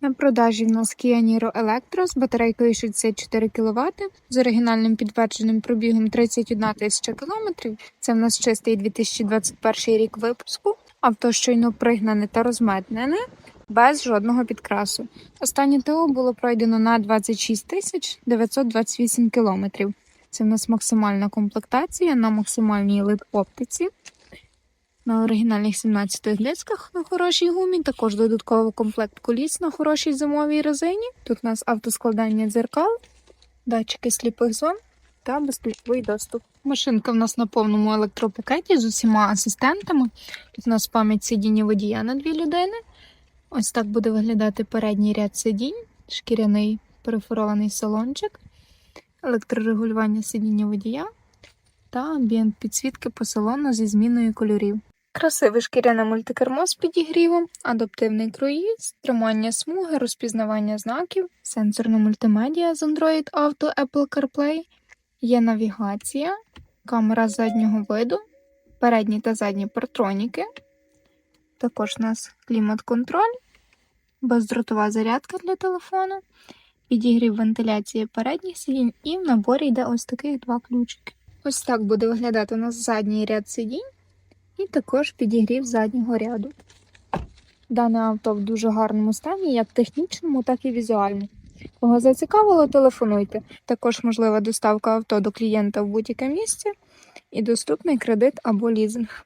На продажі в нас Kia Niro Electro з батарейкою 64 кВт з оригінальним підтвердженим пробігом 31 тисяча кілометрів. Це в нас чистий 2021 рік випуску. Авто щойно пригнане та розметнене без жодного підкрасу. Останнє ТО було пройдено на 26 тисяч 928 кілометрів. Це в нас максимальна комплектація на максимальній лид оптиці. На оригінальних 17 глицьках на хорошій гумі, також додатково комплект коліс на хорошій зимовій резині. Тут у нас автоскладання дзеркал, датчики сліпих зон та безключовий доступ. Машинка в нас на повному електропакеті з усіма асистентами. Тут у нас пам'ять сидіння водія на дві людини. Ось так буде виглядати передній ряд сидінь, шкіряний перефорований салончик, електрорегулювання сидіння водія та амбієнт підсвітки по салону зі зміною кольорів. Красиве шкіряне мультикермо з підігрівом, адаптивний круїз, тримання смуги, розпізнавання знаків, сенсорна мультимедіа з Android Auto Apple CarPlay, є навігація, камера заднього виду, передні та задні партроніки. Також у нас клімат-контроль, бездротова зарядка для телефону, підігрів вентиляції передніх сидінь і в наборі йде ось таких два ключики. Ось так буде виглядати у нас задній ряд сидінь і також підігрів заднього ряду. Дане авто в дуже гарному стані, як технічному, так і візуальному. Кого зацікавило, телефонуйте. Також можлива доставка авто до клієнта в будь-яке місце і доступний кредит або лізинг.